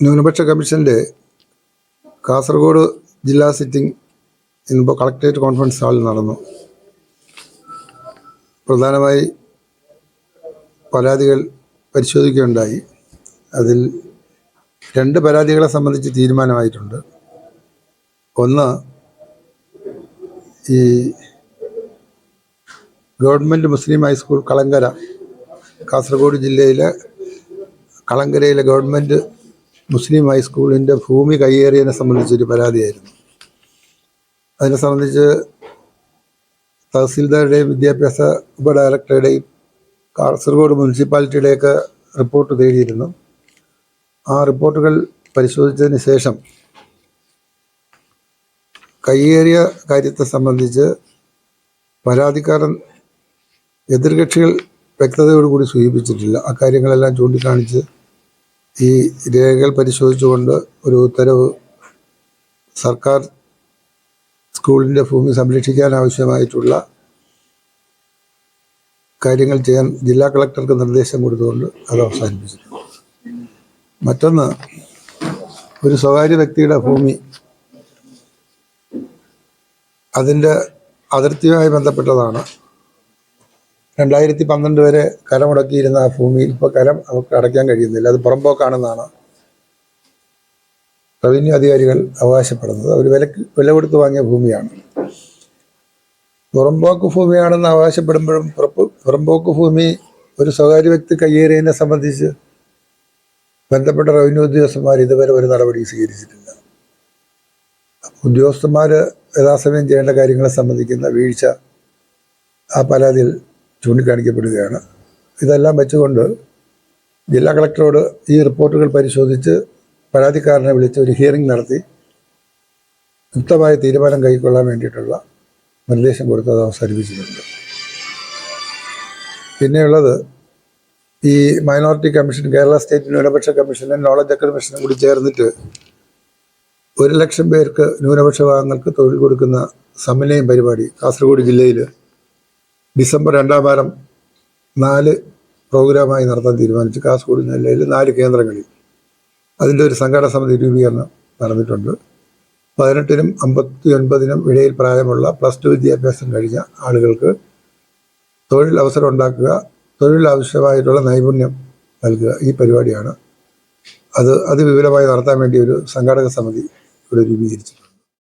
ന്യൂനപക്ഷ കമ്മീഷന്റെ കാസർഗോഡ് ജില്ലാ സിറ്റിംഗ് ഇന്നിപ്പോൾ കളക്ടറേറ്റ് കോൺഫറൻസ് ഹാളിൽ നടന്നു. പ്രധാനമായി പരാതികൾ പരിശോധിക്കുകയുണ്ടായി. അതിൽ രണ്ട് പരാതികളെ സംബന്ധിച്ച് തീരുമാനമായിട്ടുണ്ട്. ഒന്ന് ഈ government Muslim high school Kalankara Kasaragod ജില്ലയിലെ കളങ്കരയിലെ ഗവൺമെന്റ് മുസ്ലിം ഹൈസ്കൂളിന്റെ ഭൂമി കയ്യേറിയതിനെ സംബന്ധിച്ചൊരു പരാതിയായിരുന്നു. അതിനെ സംബന്ധിച്ച് തഹസീൽദാരുടെയും വിദ്യാഭ്യാസ ഉപഡയറക്ടറുടെയും കാസർഗോഡ് മുനിസിപ്പാലിറ്റിയുടെയൊക്കെ റിപ്പോർട്ട് തേടിയിരുന്നു. ആ റിപ്പോർട്ടുകൾ പരിശോധിച്ചതിന് ശേഷം കയ്യേറിയ കാര്യത്തെ സംബന്ധിച്ച് പരാതിക്കാരൻ എതിർകക്ഷികൾ വ്യക്തതയോടുകൂടി സൂചിപ്പിച്ചിട്ടില്ല. അക്കാര്യങ്ങളെല്ലാം ചൂണ്ടിക്കാണിച്ച് ഈ രേഖകൾ പരിശോധിച്ചുകൊണ്ട് ഒരു ഉത്തരവ് സർക്കാർ സ്കൂളിന്റെ ഭൂമി സംരക്ഷിക്കാൻ ആവശ്യമായിട്ടുള്ള കാര്യങ്ങൾ ചെയ്യാൻ ജില്ലാ കളക്ടർക്ക് നിർദ്ദേശം കൊടുത്തുകൊണ്ട് അത് അവസാനിപ്പിച്ചിട്ടുണ്ട്. മറ്റൊന്ന് ഒരു സ്വകാര്യ വ്യക്തിയുടെ ഭൂമി അതിന്റെ അതിർത്തിയുമായി ബന്ധപ്പെട്ടതാണ്. രണ്ടായിരത്തി പന്ത്രണ്ട് വരെ കരമുടക്കിയിരുന്ന ആ ഭൂമിയിൽ ഇപ്പോൾ കരം അവർക്ക് അടയ്ക്കാൻ കഴിയുന്നില്ല. അത് പുറമ്പോക്കാണെന്നാണ് റവന്യൂ അധികാരികൾ അവകാശപ്പെടുന്നത്. അവർ വിലക്ക് വില കൊടുത്ത് വാങ്ങിയ ഭൂമിയാണ്. പുറമ്പോക്ക് ഭൂമിയാണെന്ന് അവകാശപ്പെടുമ്പോഴും പുറമ്പോക്ക് ഭൂമി ഒരു സ്വകാര്യ വ്യക്തി കയ്യേറിയതിനെ സംബന്ധിച്ച് ബന്ധപ്പെട്ട റവന്യൂ ഉദ്യോഗസ്ഥന്മാർ ഇതുവരെ ഒരു നടപടി സ്വീകരിച്ചിട്ടില്ല. ഉദ്യോഗസ്ഥന്മാർ യഥാസമയം ചെയ്യേണ്ട കാര്യങ്ങളെ സംബന്ധിക്കുന്ന വീഴ്ച ആ പരാതിയിൽ ചൂണ്ടിക്കാണിക്കപ്പെടുകയാണ്. ഇതെല്ലാം വെച്ചുകൊണ്ട് ജില്ലാ കളക്ടറോട് ഈ റിപ്പോർട്ടുകൾ പരിശോധിച്ച് പരാതിക്കാരനെ വിളിച്ച് ഒരു ഹിയറിംഗ് നടത്തി യുക്തമായ തീരുമാനം കൈക്കൊള്ളാൻ വേണ്ടിയിട്ടുള്ള നിർദ്ദേശം കൊടുത്ത് അത് അവസാനിപ്പിച്ചിട്ടുണ്ട്. പിന്നെയുള്ളത് ഈ മൈനോറിറ്റി കമ്മീഷൻ കേരള സ്റ്റേറ്റ് ന്യൂനപക്ഷ കമ്മീഷനും നോളജ് കമ്മീഷനും കൂടി ചേർന്നിട്ട് ഒരു ലക്ഷം പേർക്ക് ന്യൂനപക്ഷ വിഭാഗങ്ങൾക്ക് തൊഴിൽ കൊടുക്കുന്ന സമന്വയം പരിപാടി കാസർഗോഡ് ജില്ലയിൽ ഡിസംബർ രണ്ടാം വാരം നാല് പ്രോഗ്രാമായി നടത്താൻ തീരുമാനിച്ചു. കാസർഗോഡ് ജില്ലയിൽ നാല് കേന്ദ്രങ്ങളിൽ അതിന്റെ ഒരു സംഘടന സമിതി രൂപീകരണം നടന്നിട്ടുണ്ട്. പതിനെട്ടിനും അമ്പത്തി ഒൻപതിനും ഇടയിൽ പ്രായമുള്ള പ്ലസ് ടു വിദ്യാഭ്യാസം കഴിഞ്ഞ ആളുകൾക്ക് തൊഴിൽ അവസരം ഉണ്ടാക്കുക തൊഴിൽ ആവശ്യമായിട്ടുള്ള നൈപുണ്യം നൽകുക ഈ പരിപാടിയാണ്. അത് അതിവിപുലമായി നടത്താൻ വേണ്ടി ഒരു സംഘാടക സമിതി ഇവിടെ രൂപീകരിച്ചിട്ടുണ്ട്.